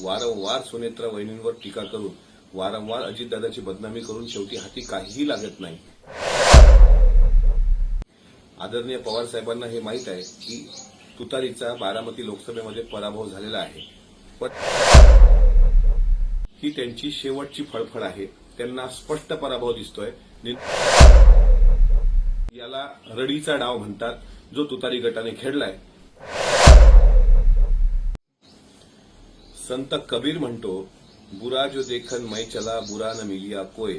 वारंवार सुनेत्रा वहिनींवर टीका करून वारंवार अजितदादाची बदनामी करून शेवटी हाती काहीही लागत नाही. आदरणीय पवार साहेबांना हे माहीत आहे की तुतारीचा बारामती लोकसभेमध्ये पराभव झालेला आहे. पण ही त्यांची शेवटची फळफळ आहे. त्यांना स्पष्ट पराभव दिसतोय. याला रडीचा डाव म्हणतात जो तुतारी गटाने खेळलाय. संत कबीर म्हणतो बुरा जो देखन मै चला बुरा न मिलिया कोय.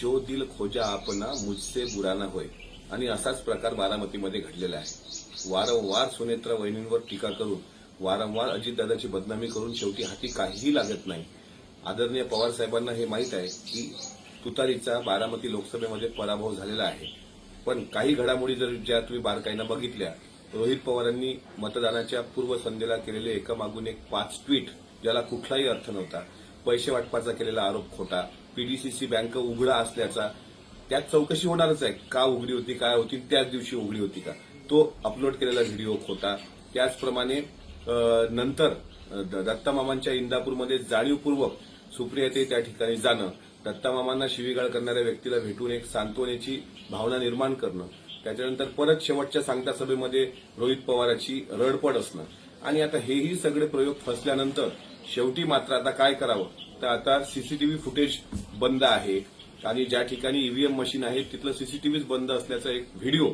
जो दिल खोजा आपना मुझसे बुरा न होय. आणि असाच प्रकार बारामतीमध्ये घडलेला आहे. वारंवार सुनेत्रा वहिनींवर टीका करून वारंवार अजितदादाची बदनामी करून शेवटी हाती काहीही लागत नाही. आदरणीय पवार साहेबांना हे माहीत आहे की तुतारीचा बारामती लोकसभेमध्ये पराभव झालेला आहे. पण काही घडामोडी जर ज्या तुम्ही बारकाईनं बघितल्या रोहित पवारांनी मतदानाच्या पूर्वसंध्येला केलेले एकामागून एक पाच ट्विट ज्याला कुठलाही अर्थ नव्हता. पैसे वाटपाचा केलेला आरोप खोटा. पीडीसीसी बँक उघडा असल्याचा त्यात चौकशी होणारच आहे. का उघडी होती काय होती त्याच दिवशी उघडी होती का? तो अपलोड केलेला व्हिडिओ खोटा. त्याचप्रमाणे नंतर द- दत्तामामांच्या इंदापूरमध्ये जाणीवपूर्वक सुप्रियाते त्या ठिकाणी जाणं दत्तामामांना शिवीगाळ करणाऱ्या व्यक्तीला भेटून एक सांत्वनेची भावना निर्माण करणं त्याच्यानंतर परत शेवटच्या सांगता सभेमध्ये रोहित पवाराची रडपड असणं आणि आता हेही सगळे प्रयोग फसल्यानंतर शेवटी मात्र आता काय करावं? तर आता सीसीटीव्ही फुटेज बंद आहे. आणि ज्या ठिकाणी ईव्हीएम मशीन आहे तिथलं सीसीटीव्हीच बंद असल्याचा एक व्हिडिओ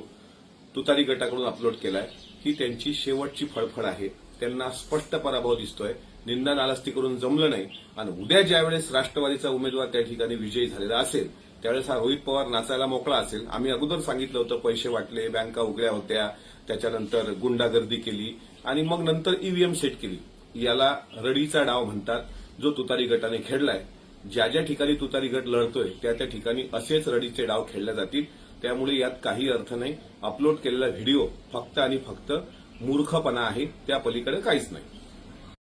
तुतारी गटाकडून अपलोड केलाय. ही त्यांची शेवटची फळफळ आहे. त्यांना स्पष्ट पराभव दिसतोय. निंदा नालस्ती करून जमलं नाही. आणि उद्या ज्यावेळेस राष्ट्रवादीचा उमेदवार त्या ठिकाणी विजयी झालेला असेल त्यावेळेस हा रोहित पवार नाचायला मोकळा असेल. आम्ही अगोदर सांगितलं होतं पैसे वाटले बँका उघड्या होत्या त्याच्यानंतर गुंडागर्दी केली आणि मग नंतर ईव्हीएम सेट केली. याला रडीचा डाव म्हणतात जो तुतारी गटाने खेळलाय. ज्या ज्या ठिकाणी तुतारी गट लढतोय त्या त्या ठिकाणी असेच रडीचे डाव खेळले जातील. त्यामुळे यात काही अर्थ नाही. अपलोड केलेला व्हिडिओ फक्त आणि फक्त मूर्खपणा आहे त्या पलीकडे काहीच नाही.